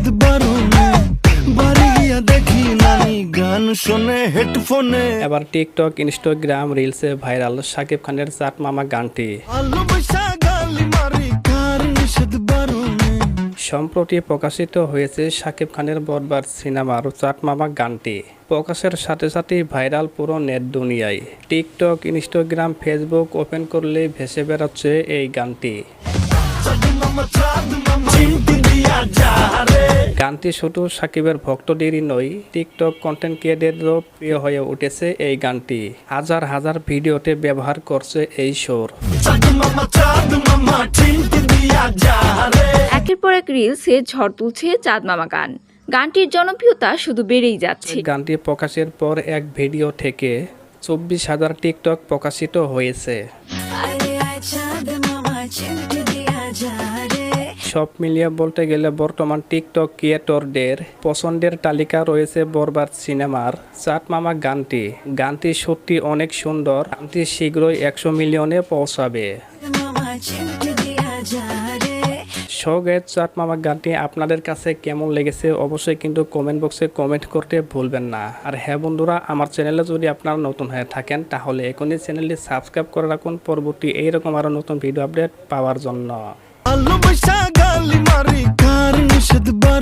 নিষেধ বারণে বাড়ি গিয়া দেখি নানি গান শোনে হেডফোনে। এবার টিকটক ইনস্টাগ্রাম রিলসে ভাইরাল শাকিব খানের চাট মামা গানটি। ভালোবাসা গালি মারি কার নিষেধ বারণে সম্প্রতি প্রকাশিত হয়েছে শাকিব খানের বরবার সিনেমার চাট মামা গানটি। প্রকাশের সাথে সাথে ভাইরাল পুরো নেট দুনিয়ায়। টিকটক ইনস্টাগ্রাম ফেসবুক ওপেন করলে ভেসে বেড়াচ্ছে এই গানটি। গানটি শুধু সাকিবের ভক্তদেরই নয় টিকটক কন্টেন্ট ক্রিয়েটারও প্রিয় হয়ে উঠেছে এই গানটি। হাজার হাজার ভিডিওতে ব্যবহার করছে এই সুর। একের পর এক রিলসে ঝড় তুলছে চাঁদ মামা গান। গানটির জনপ্রিয়তা শুধু বেড়েই যাচ্ছে। গানটি প্রকাশের পর এক ভিডিও থেকে চব্বিশ হাজার টিকটক প্রকাশিত হয়েছে। সব মিলিয়ে বলতে গেলে বর্তমান টিকটক ক্রিয়েটরদের পছন্দের তালিকা রয়েছে বরবাদ সিনেমার চাট মামা গানটি। গানটি সত্যি অনেক সুন্দর। গানটি শীঘ্রই একশো মিলিয়নে পৌঁছাবে। মামা চিমটি দিয়া যা রে সৌগের চাট মামা গানটি আপনাদের কাছে কেমন লেগেছে অবশ্যই কিন্তু কমেন্ট বক্সে কমেন্ট করতে ভুলবেন না। আর হ্যাঁ বন্ধুরা, আমার চ্যানেলে যদি আপনারা নতুন হয়ে থাকেন, তাহলে এখনই চ্যানেলটি সাবস্ক্রাইব করে রাখুন। পরবর্তী এইরকম আরও নতুন ভিডিও আপডেট পাওয়ার জন্য। ভালোবাসা গালি মারি কার নিষেধ বারণে